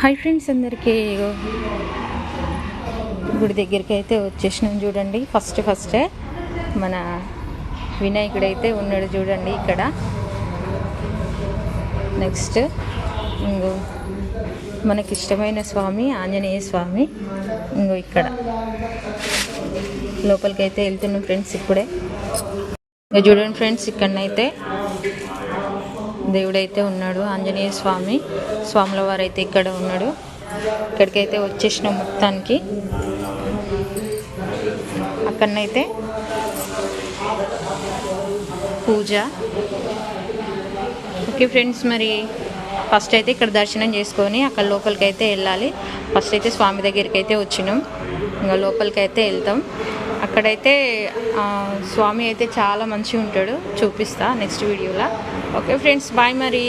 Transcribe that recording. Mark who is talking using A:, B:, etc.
A: Hi friends అందరికీ. గుడి దగ్గరికి అయితే వచ్చేసినాం చూడండి. ఫస్ట్ ఫస్టే మన వినాయకుడు అయితే ఉన్నాడు చూడండి ఇక్కడ. నెక్స్ట్ ఇంకో మనకి ఇష్టమైన స్వామి ఆంజనేయ స్వామి ఇంకో ఇక్కడ. లోపలికి అయితే వెళ్తున్నాం ఫ్రెండ్స్ ఇప్పుడే. ఇక చూడండి ఫ్రెండ్స్ ఇక్కడనైతే దేవుడైతే ఉన్నాడు ఆంజనేయ స్వామి. స్వాముల వారు అయితే ఇక్కడ ఉన్నాడు. ఇక్కడికైతే వచ్చేసిన మొత్తానికి. అక్కడనైతే పూజ. ఓకే ఫ్రెండ్స్ మరి ఫస్ట్ అయితే ఇక్కడ దర్శనం చేసుకొని అక్కడ లోపలికి అయితే వెళ్ళాలి. ఫస్ట్ అయితే స్వామి దగ్గరికి అయితే వచ్చినాం. ఇంకా లోపలికి అయితే వెళ్తాం. అక్కడైతే స్వామి అయితే చాలా మంచిగా ఉంటాడు. చూపిస్తా నెక్స్ట్ వీడియోలో. ఓకే ఫ్రెండ్స్ బాయ్ మరి.